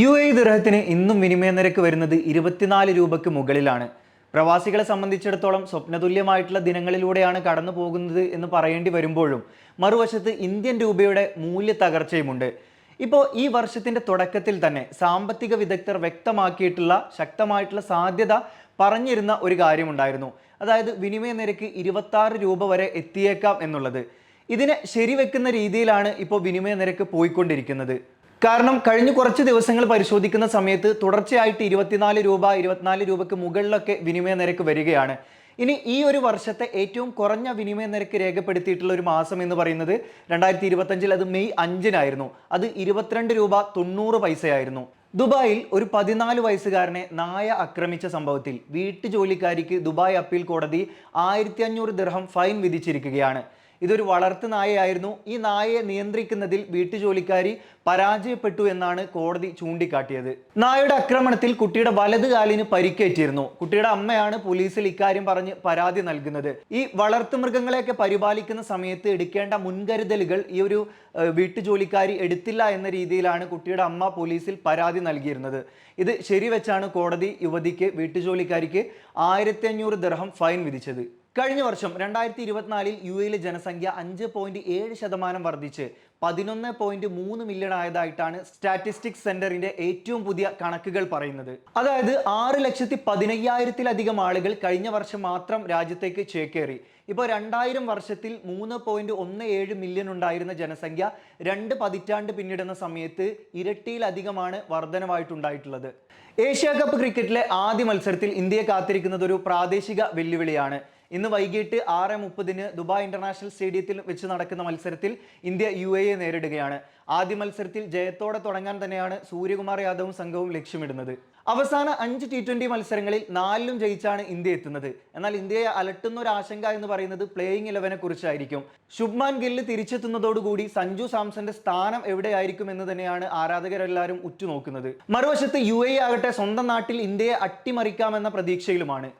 U A ദുരഹത്തിന് ഇന്നും വിനിമയ നിരക്ക് വരുന്നത് ഇരുപത്തിനാല് രൂപയ്ക്ക് മുകളിലാണ്. പ്രവാസികളെ സംബന്ധിച്ചിടത്തോളം സ്വപ്നതുല്യമായിട്ടുള്ള ദിനങ്ങളിലൂടെയാണ് കടന്നു പോകുന്നത് എന്ന് പറയേണ്ടി വരുമ്പോഴും മറുവശത്ത് ഇന്ത്യൻ രൂപയുടെ മൂല്യ തകർച്ചയുമുണ്ട്. ഇപ്പോൾ ഈ വർഷത്തിന്റെ തുടക്കത്തിൽ തന്നെ സാമ്പത്തിക വിദഗ്ധർ വ്യക്തമാക്കിയിട്ടുള്ള ശക്തമായിട്ടുള്ള സാധ്യത പറഞ്ഞിരുന്ന ഒരു കാര്യമുണ്ടായിരുന്നു. അതായത് വിനിമയ നിരക്ക് ഇരുപത്തി രൂപ വരെ എത്തിയേക്കാം എന്നുള്ളത്. ഇതിനെ ശരിവെക്കുന്ന രീതിയിലാണ് ഇപ്പോൾ വിനിമയ നിരക്ക് പോയിക്കൊണ്ടിരിക്കുന്നത്. കാരണം കഴിഞ്ഞ കുറച്ച് ദിവസങ്ങൾ പരിശോധിക്കുന്ന സമയത്ത് തുടർച്ചയായിട്ട് ഇരുപത്തിനാല് രൂപ ഇരുപത്തിനാല് രൂപയ്ക്ക് മുകളിലൊക്കെ വിനിമയ നിരക്ക് വരികയാണ്. ഇനി ഈ ഒരു വർഷത്തെ ഏറ്റവും കുറഞ്ഞ വിനിമയ നിരക്ക് രേഖപ്പെടുത്തിയിട്ടുള്ള ഒരു മാസം എന്ന് പറയുന്നത് രണ്ടായിരത്തി ഇരുപത്തഞ്ചിൽ അത് മെയ് അഞ്ചിനായിരുന്നു. അത് ഇരുപത്തിരണ്ട് രൂപ തൊണ്ണൂറ് പൈസയായിരുന്നു. ദുബായിൽ ഒരു പതിനാല് വയസ്സുകാരനെ നായ ആക്രമിച്ച സംഭവത്തിൽ വീട്ടുജോലിക്കാരിക്ക് ദുബായ് അപ്പീൽ കോടതി ആയിരത്തി അഞ്ഞൂറ് ദിർഹം ഫൈൻ വിധിച്ചിരിക്കുകയാണ്. ഇതൊരു വളർത്തു നായയായിരുന്നു. ഈ നായയെ നിയന്ത്രിക്കുന്നതിൽ വീട്ടുജോലിക്കാരി പരാജയപ്പെട്ടു എന്നാണ് കോടതി ചൂണ്ടിക്കാട്ടിയത്. നായയുടെ ആക്രമണത്തിൽ കുട്ടിയുടെ വലത് കാലിന് പരിക്കേറ്റിരുന്നു. കുട്ടിയുടെ അമ്മയാണ് പോലീസിൽ ഇക്കാര്യം പറഞ്ഞ് പരാതി നൽകുന്നത്. ഈ വളർത്തു മൃഗങ്ങളെയൊക്കെ പരിപാലിക്കുന്ന സമയത്ത് എടുക്കേണ്ട മുൻകരുതലുകൾ ഈ ഒരു വീട്ടുജോലിക്കാരി എടുത്തില്ല എന്ന രീതിയിലാണ് കുട്ടിയുടെ അമ്മ പോലീസിൽ പരാതി നൽകിയിരുന്നത്. ഇത് ശരിവെച്ചാണ് കോടതി യുവതിക്ക് വീട്ടുജോലിക്കാരിക്ക് ആയിരത്തി അഞ്ഞൂറ് ദർഹം ഫൈൻ വിധിച്ചത്. കഴിഞ്ഞ വർഷം രണ്ടായിരത്തി ഇരുപത്തിനാലിൽ യു എയിലെ ജനസംഖ്യ അഞ്ച് പോയിന്റ് ഏഴ് ശതമാനം വർദ്ധിച്ച് പതിനൊന്ന് പോയിന്റ് മൂന്ന് മില്യൺ ആയതായിട്ടാണ് സ്റ്റാറ്റിസ്റ്റിക്സ് സെന്ററിന്റെ ഏറ്റവും പുതിയ കണക്കുകൾ പറയുന്നത്. അതായത് ആറ് ലക്ഷത്തി പതിനയ്യായിരത്തിലധികം ആളുകൾ കഴിഞ്ഞ വർഷം മാത്രം രാജ്യത്തേക്ക് ചേക്കേറി. ഇപ്പോൾ രണ്ടായിരം വർഷത്തിൽ മൂന്ന് പോയിന്റ് ഒന്ന് ഏഴ് മില്യൺ ഉണ്ടായിരുന്ന ജനസംഖ്യ രണ്ട് പതിറ്റാണ്ട് പിന്നിടുന്ന സമയത്ത് ഇരട്ടിയിലധികമാണ് വർധനവായിട്ടുണ്ടായിട്ടുള്ളത്. ഏഷ്യ കപ്പ് ക്രിക്കറ്റിലെ ആദ്യ മത്സരത്തിൽ ഇന്ത്യയെ കാത്തിരിക്കുന്നത് ഒരു പ്രാദേശിക വെല്ലുവിളിയാണ്. ഇന്ന് വൈകിട്ട് ആറ് മുപ്പതിന് ദുബായ് ഇന്റർനാഷണൽ സ്റ്റേഡിയത്തിൽ വെച്ച് നടക്കുന്ന മത്സരത്തിൽ ഇന്ത്യ യു എ നേരിടുകയാണ്. ആദ്യ മത്സരത്തിൽ ജയത്തോടെ തുടങ്ങാൻ തന്നെയാണ് സൂര്യകുമാർ യാദവും സംഘവും ലക്ഷ്യമിടുന്നത്. അവസാന അഞ്ച് ടി ട്വന്റി മത്സരങ്ങളിൽ നാലിലും ജയിച്ചാണ് ഇന്ത്യ എത്തുന്നത്. എന്നാൽ ഇന്ത്യയെ അലട്ടുന്ന ഒരു ആശങ്ക എന്ന് പറയുന്നത് പ്ലേയിങ് ഇലവനെ കുറിച്ചായിരിക്കും. ശുഭ്മാൻ ഗില്ല് തിരിച്ചെത്തുന്നതോടുകൂടി സഞ്ജു സാംസന്റെ സ്ഥാനം എവിടെയായിരിക്കും എന്ന് തന്നെയാണ് ആരാധകരെല്ലാവരും ഉറ്റുനോക്കുന്നത്. മറുവശത്ത് യു എ ആകട്ടെ സ്വന്തം നാട്ടിൽ ഇന്ത്യയെ അട്ടിമറിക്കാമെന്ന പ്രതീക്ഷയിലുമാണ്.